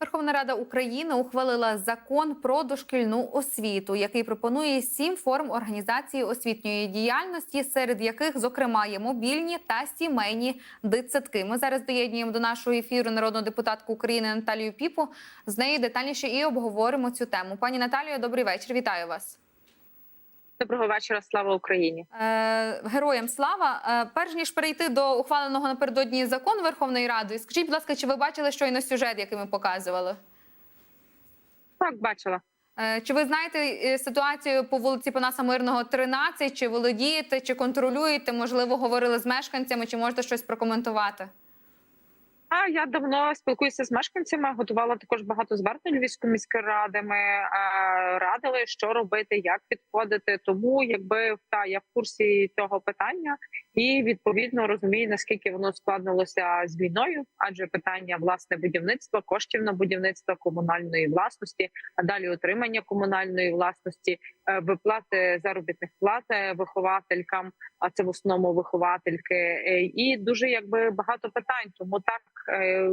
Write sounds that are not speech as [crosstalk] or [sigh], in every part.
Верховна Рада України ухвалила закон про дошкільну освіту, який пропонує сім форм організації освітньої діяльності, серед яких, зокрема, є мобільні та сімейні дитсадки. Ми зараз доєднуємо до нашого ефіру народну депутатку України Наталію Піпу. З нею детальніше і обговоримо цю тему. Пані Наталію, добрий вечір. Вітаю вас. Доброго вечора, слава Україні. Е, героям слава. Е, перш ніж перейти до ухваленого напередодні закону Верховної Ради, скажіть, будь ласка, чи ви бачили щойно сюжет, який ми показували? Так, бачила. Е, Чи ви знаєте е, ситуацію по вулиці Панаса Мирного, 13? Чи володієте, чи контролюєте? Можливо, говорили з мешканцями, чи можете щось прокоментувати? А я давно спілкуюся з мешканцями. Готувала також багато звернень Львівської міської ради. Ми радили, що робити, як підходити. Тому якби та я в курсі цього питання і відповідно розумію наскільки воно складнилося з війною, адже питання власне будівництва, коштів на будівництво комунальної власності, а далі отримання комунальної власності, е, виплати заробітних плат е, вихователькам, а це в основному виховательки, е, і дуже якби багато питань. Тому так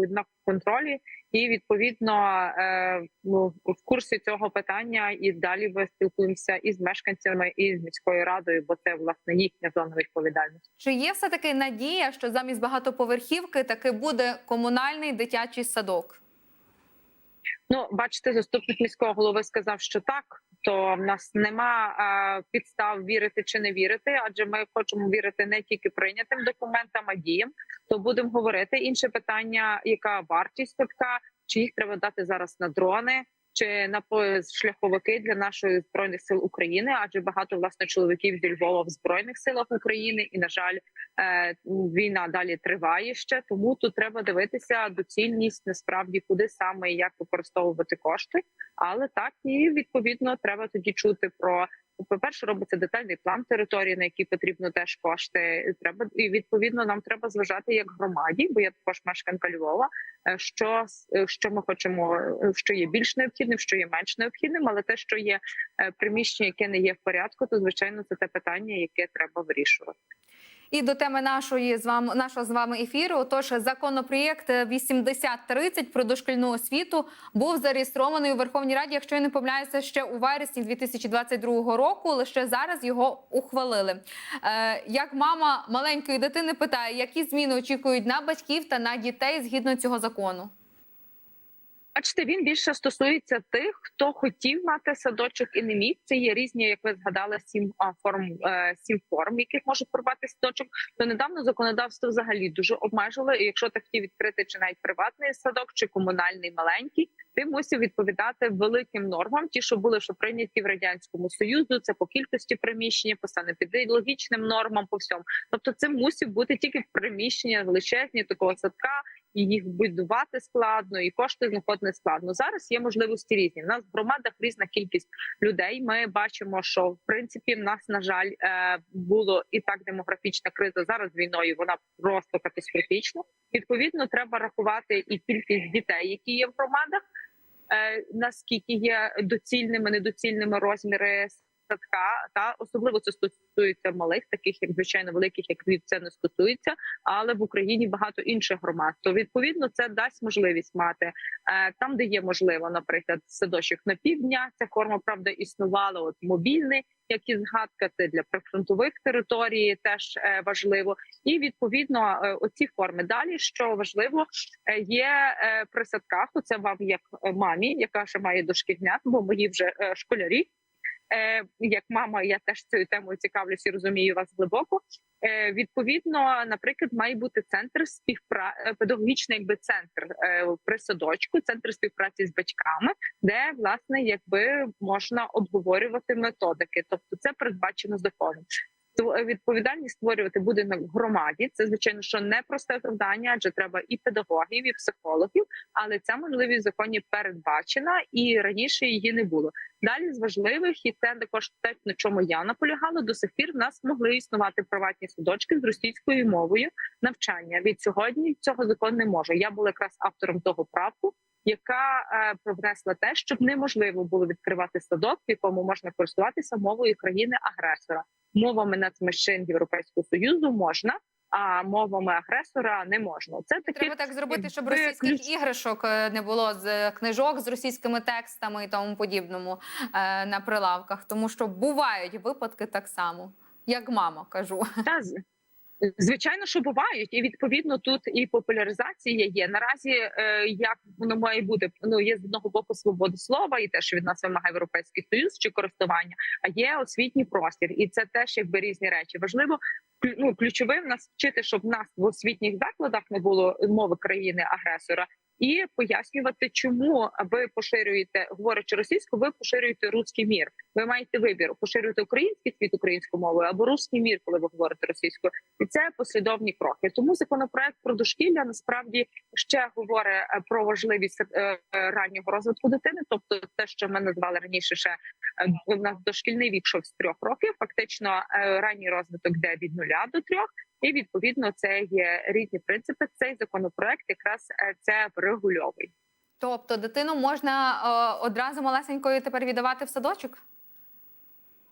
на контролі, і відповідно е, ну, в курсі цього питання. І далі ми спілкуємося і з мешканцями, і з міською радою, бо це власне їхня зона відповідальності. Чи є все таки надія, що замість багатоповерхівки таки буде комунальний дитячий садок? Ну, бачите, заступник міського голови сказав, що так. То в нас нема е, підстав вірити чи не вірити, адже ми хочемо вірити не тільки прийнятим документам, а діям. То будемо говорити. Інше питання: яка вартість садка, чи їх треба дати зараз на дрони, чи на шляховики для нашої збройних сил України? Адже багато власне чоловіків зі Львова в збройних силах України, і на жаль, е, війна далі триває ще. Тому тут треба дивитися доцільність насправді куди саме і як використовувати кошти. Але так і відповідно треба тоді чути про по перше, робиться детальний план території, на який потрібно теж кошти. Треба і відповідно нам треба зважати як громаді, бо я також мешканка Львова. е, Що е, що ми хочемо, е, що є більш необхідним, що є менш необхідним, але те, що є приміщення, яке не є в порядку, то звичайно це те питання, яке треба вирішувати. І до теми нашої з вами нашого з вами ефіру. Отож, законопроєкт 8030 про дошкільну освіту був зареєстрований у Верховній Раді, якщо я не помиляюся, ще у вересні 2022 року. Лише зараз його ухвалили. Е, як мама маленької дитини питає, які зміни очікують на батьків та на дітей згідно цього закону? Бачите, він більше стосується тих, хто хотів мати садочок і не міг. Це є різні, як ви згадали, сім форм е, сім форм, яких може формувати садочок. То недавно законодавство взагалі дуже обмежило. І якщо ти хотів відкрити чи навіть приватний садок, чи комунальний маленький, ти мусив відповідати великим нормам, ті, що були що прийняті в радянському союзу. Це по кількості приміщення, по санепідологічним нормам, по всьому. Тобто, це мусив бути тільки приміщення величезні такого садка і їх будувати складно, і кошти знаходити складно. Зараз є можливості різні. У нас в громадах різна кількість людей. Ми бачимо, що в принципі в нас на жаль е, було і так демографічна криза. Зараз війною вона просто катастрофічна. Відповідно, треба рахувати і кількість дітей, які є в громадах. е, Наскільки є доцільними, недоцільними розміри садка, та особливо це стосується малих, таких як звичайно великих, як Львів, це не стосується, але в Україні багато інших громад. То відповідно це дасть можливість мати е, там, де є можливо, наприклад, садочок на півдня. Ця форма правда існувала. От мобільний, як і згадка, це для прифронтових територій теж е, важливо. І відповідно е, оці форми далі, що важливо, є при садках. Оце вам як мамі, яка ще має дошкільнят, бо мої вже школярі. Е, як мама, я теж цією темою цікавлюсь і розумію вас глибоко. Е, відповідно, наприклад, має бути центр співпра... е, педагогічний, якби центр е, при садочку, центр співпраці з батьками, де власне якби можна обговорювати методики, тобто це передбачено законом. Е, відповідальність створювати буде на громаді. Це звичайно, що не просте завдання, адже треба і педагогів, і психологів. Але ця можливість в законі передбачена і раніше її не було. Далі з важливих, і це також те, на чому я наполягала. До сих пір в нас могли існувати приватні садочки з російською мовою навчання. Від сьогодні цього закон не може. Я була якраз автором того правку, яка е, привнесла те, щоб неможливо було відкривати садок, в якому можна користуватися мовою країни-агресора. Мовами нацменшин Європейського союзу можна. а мовами агресора не можна. Це таке Треба так зробити, щоб російських іграшок е, не було з книжок з російськими текстами і тому подібному е, на прилавках, тому що бувають випадки так само, як мама кажу. Та звичайно, що бувають, і відповідно тут і популяризація є. Наразі е, як воно має бути ну є з одного боку свобода слова, і те, що від нас вимагає європейський союз чи користування, а є освітній простір, і це теж якби різні речі. Важливо ну, ключовим нас вчити, щоб в нас в освітніх закладах не було мови країни агресора. І пояснювати, чому ви поширюєте, говорячи російською, ви поширюєте руський мір. Ви маєте вибір поширювати український світ українською мовою або руський мір, коли ви говорите російською, і це послідовні кроки. Тому законопроект про дошкілля насправді ще говорить е, про важливість е, е, раннього розвитку дитини, тобто те, що ми назвали раніше, ще у нас дошкільний вік йшов з трьох років. Фактично, ранній розвиток йде від нуля до трьох. І відповідно це є різні принципи. Цей законопроект якраз е, це врегульовує. Тобто дитину можна е, одразу малесенькою тепер віддавати в садочок?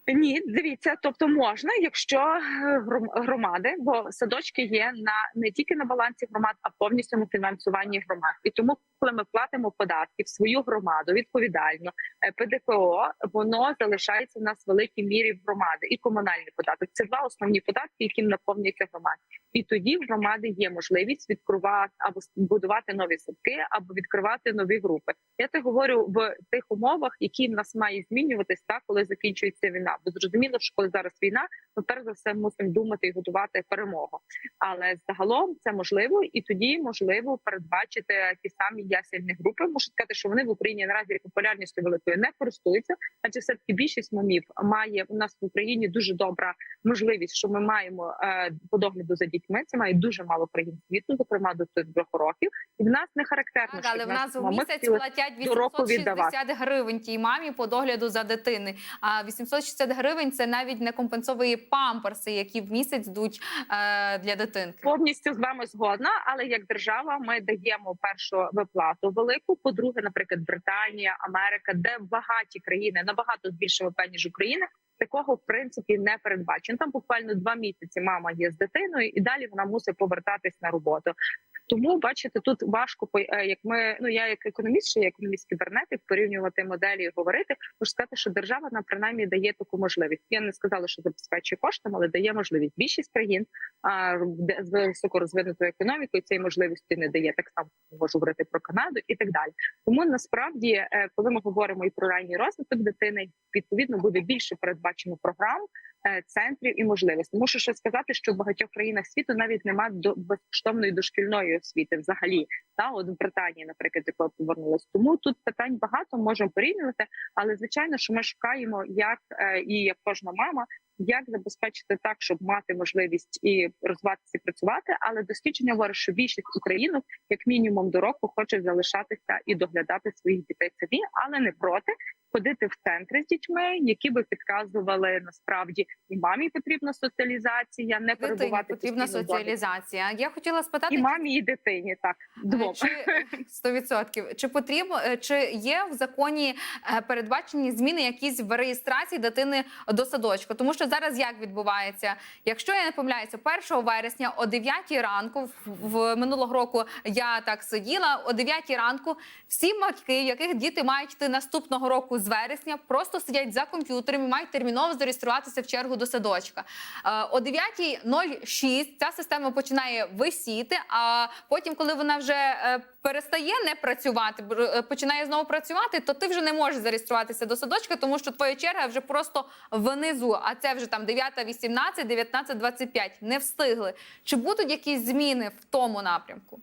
Ні, дивіться, тобто можна, якщо е, гром- громади, бо садочки є на не тільки на балансі громад, а повністю на фінансуванні громад. І тому, коли ми платимо податки в свою громаду відповідально, е, ПДФО воно залишається в нас в великій мірі в громади і комунальний податок. Це два основні податки, яким наповнюється громада. І тоді в громади є можливість відкривати або будувати нові садки, або відкривати нові групи. Я це говорю в тих умовах, які в нас має змінюватись так, коли закінчується війна. Бо зрозуміло, що коли зараз війна, ми перш за все мусимо думати і готувати перемогу. Але загалом це можливо, і тоді можливо передбачити ті самі ясельні групи. Можу сказати, що вони в Україні наразі популярністю великою не користуються, адже все таки більшість мамів має у нас в Україні дуже добра можливість, що ми маємо е, по догляду за дітьми. Це має дуже мало країн світу, зокрема до двох років. І в нас не характерно, Так, але в нас у місяць платять до року 860 гривень тій мамі по догляду за дитини. А 860 гривень це навіть не компенсовує памперси, які в місяць йдуть е, для дитинки. Повністю з вами згодна, але як держава ми даємо першу виплату велику. По-друге, наприклад, Британія, Америка, де багаті країни набагато більше ВП, ніж Україна. Такого в принципі не передбачено. Там буквально два місяці мама є з дитиною, і далі вона мусить повертатись на роботу. Тому бачите, тут важко е, як ми. Ну я як економіст, ще як економіст кібернетик, порівнювати моделі і говорити. Можу сказати, що держава нам принаймні дає таку можливість. Я не сказала, що забезпечує коштом, але дає можливість. Більшість країн а, де- з високорозвинутою економікою цієї можливості не дає. Так само можу говорити про Канаду і так далі. Тому насправді, е, коли ми говоримо і про ранній розвиток дитини, відповідно буде більше передбачено програм, центрів і можливостей. Мушу ще сказати, що в багатьох країнах світу навіть немає до безкоштовної дошкільної освіти взагалі. Та от в Британії, наприклад, коли якої повернулась. Тому тут питань багато можемо порівнювати, але звичайно, що ми шукаємо, як е, і як кожна мама. Як забезпечити так, щоб мати можливість і розвиватися і працювати, але дослідження говорить, що більшість українок, як мінімум до року, хочуть залишатися і доглядати своїх дітей самі, але не проти ходити в центри з дітьми, які би підказували насправді і мамі потрібна соціалізація, не Дитині перебувати потрібна соціалізація. Я хотіла спитати, і мамі, і дитині. Так двом. Чи [laughs] 100%. Чи потрібно е, чи є в законі е, передбачені зміни якісь в реєстрації дитини до садочку? Тому що зараз як відбувається? Якщо я не помиляюся, 1 вересня о 9 ранку в, в минулого року я так сиділа. О 9 ранку всі матки, яких діти мають йти наступного року з вересня, просто сидять за комп'ютером і мають терміново зареєструватися в чергу до садочка. Е, О 9.06 ця система починає висіти. А потім, коли вона вже е, перестає не працювати, е, починає знову працювати, то ти вже не можеш зареєструватися до садочка, тому що твоя черга вже просто внизу. А це вже там 9.18, 19.25. Не встигли. Чи будуть якісь зміни в тому напрямку?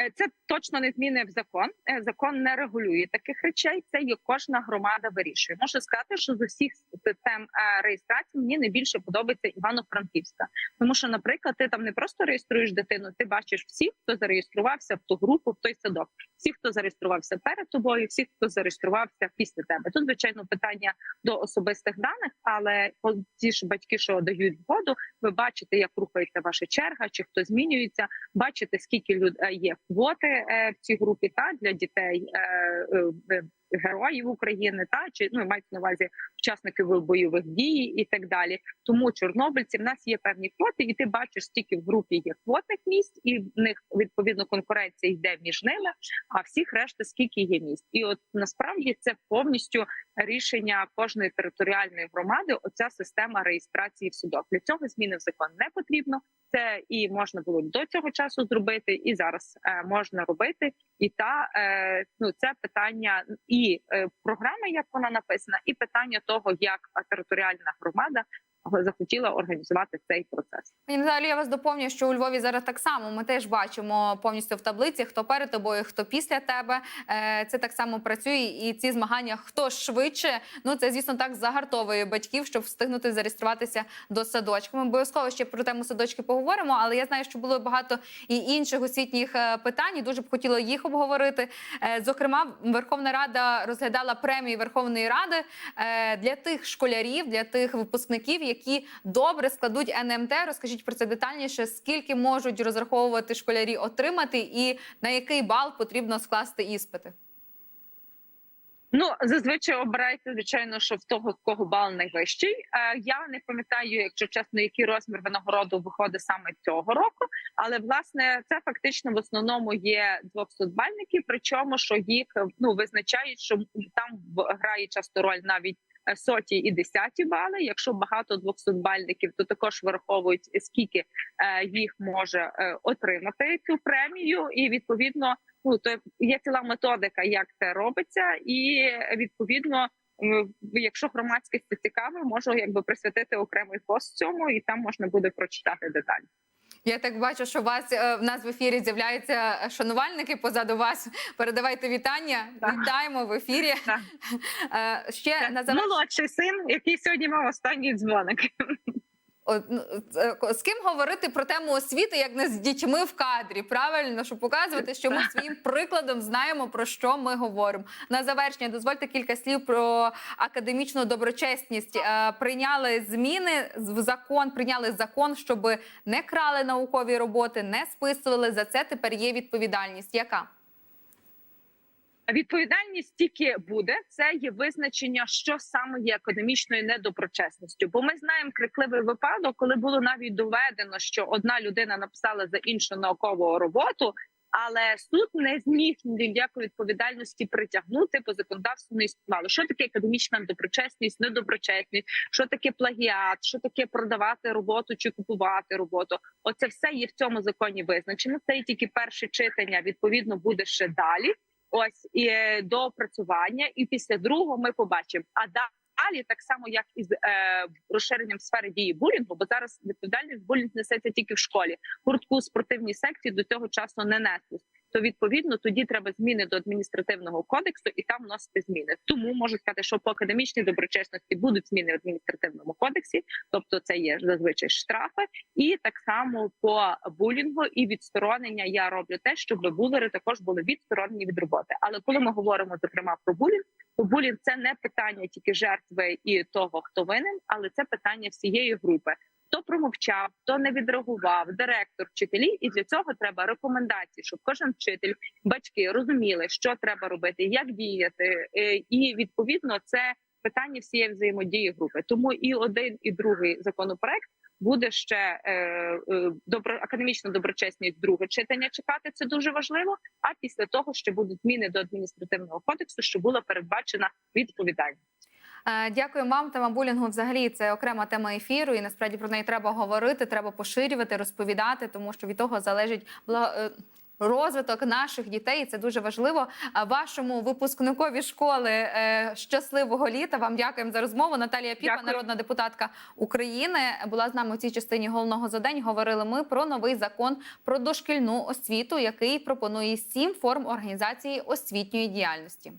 Е, Це точно не зміни в закон. Е, Закон не регулює таких речей. Це є кожна громада вирішує. Можу сказати, що з усіх систем е, реєстрації мені найбільше подобається Івано-Франківська, тому що, наприклад, ти там не просто реєструєш дитину, ти бачиш всіх, хто зареєструвався в ту групу, в той садок, всіх, хто зареєструвався перед тобою, всіх, хто зареєструвався після тебе. Тут звичайно питання до особистих даних, але ті ж батьки, що дають згоду, ви бачите, як рухається ваша черга, чи хто змінюється, бачите, скільки люд е, є квоти в цій групі та для дітей е, е, героїв України, та чи ну мають на увазі учасників бойових дій і так далі. Тому чорнобильці в нас є певні квоти, і ти бачиш, стільки в групі є квотних місць, і в них відповідно конкуренція йде між ними. А всіх решта скільки є місць, і от насправді це повністю рішення кожної територіальної громади. Оця система реєстрації в судах. Для цього зміни в закон не потрібно. Це і можна було до цього часу зробити, і зараз е, можна робити. І та е, ну це питання і е, програми, як вона написана, і питання того, як територіальна громада захотіла організувати цей процес. Пані Наталі, я вас доповню, що у Львові зараз так само. Ми теж бачимо повністю в таблиці, хто перед тобою, хто після тебе. Е, Це так само працює, і ці змагання хто швидше. Ну це звісно так загартовує батьків, щоб встигнути зареєструватися до садочка. Ми обов'язково ще про тему садочки поговоримо, але я знаю, що було багато і інших освітніх е, питань. і Дуже б хотіла їх обговорити. Е, Зокрема, Верховна Рада розглядала премії Верховної Ради для тих школярів, для тих випускників, які добре складуть НМТ. Розкажіть про це детальніше. Скільки можуть розраховувати школярі отримати, і на який бал потрібно скласти іспити? Ну зазвичай обирайте, звичайно, що в того в кого бал найвищий. Е, я не пам'ятаю, якщо чесно, який розмір винагороду виходить саме цього року. Але власне це фактично в основному є 200-бальники, Причому що їх ну визначають, що там грає часто роль навіть соті і десяті бали. Якщо багато 200-бальників, то також враховують скільки е, їх може е, отримати цю премію, і відповідно ну то є ціла методика, як це робиться, і е, відповідно. Якщо громадськість це цікаво, можу якби присвятити окремий пост цьому, і там можна буде прочитати деталі. Я так бачу, що у вас е, в нас в ефірі з'являються шанувальники позаду вас. Передавайте вітання. Так. Вітаємо в ефірі. Так. Ще Ще на завершення. Молодший син, який сьогодні мав останній дзвоник. Ну, е, з ким говорити про тему освіти, як не з дітьми в кадрі? Правильно, щоб показувати, що ми своїм прикладом знаємо про що ми говоримо. На завершення дозвольте кілька слів про академічну доброчесність. Е, Прийняли зміни в закон, прийняли закон, щоб не крали наукові роботи, не списували. За це тепер є відповідальність. Яка? Відповідальність тільки буде це є визначення, що саме є академічною недоброчесністю. Бо ми знаємо крикливий випадок, коли було навіть доведено, що одна людина написала за іншу наукову роботу, але суд не зміг ніякої відповідальності притягнути по законодавству не існувало. Що таке академічна доброчесність, недоброчесність, що таке плагіат, що таке продавати роботу чи купувати роботу? Оце все є в цьому законі визначено. Це є тільки перше читання. Відповідно, буде ще далі. Ось і е, до опрацювання, і після другого ми побачимо. А далі так само, як і з е, розширенням сфери дії булінгу, бо зараз відповідальність булінг несеться тільки в школі. Гуртку спортивній секції до цього часу не неслись. То відповідно тоді треба зміни до адміністративного кодексу і там вносити зміни. Тому можу сказати, що по академічній доброчесності будуть зміни в адміністративному кодексі, тобто це є зазвичай штрафи, і так само по булінгу і відсторонення я роблю те, щоб булери також були відсторонені від роботи. Але коли ми говоримо зокрема про булінг, то булінг це не питання тільки жертви і того, хто винен, але це питання всієї групи. Хто промовчав, хто не відреагував, директор, вчителі, і для цього треба рекомендації, щоб кожен вчитель, батьки розуміли, що треба робити, як діяти, Е, і відповідно це питання всієї взаємодії групи. Тому і один, і другий законопроект буде ще е, е, добро академічна доброчесність, друге читання чекати. Це дуже важливо. А після того ще будуть зміни до адміністративного кодексу, що була передбачена відповідальність. Е, Дякую вам. Тема булінгу взагалі це окрема тема ефіру, і насправді про неї треба говорити, треба поширювати, розповідати, тому що від того залежить е, розвиток наших дітей. і Це дуже важливо. Вашому випускникові школи е, щасливого літа. Вам дякуємо за розмову. Наталія Піпа, Дякую. народна депутатка України, була з нами у цій частині головного задень. Говорили ми про новий закон про дошкільну освіту, який пропонує сім форм організації освітньої діяльності.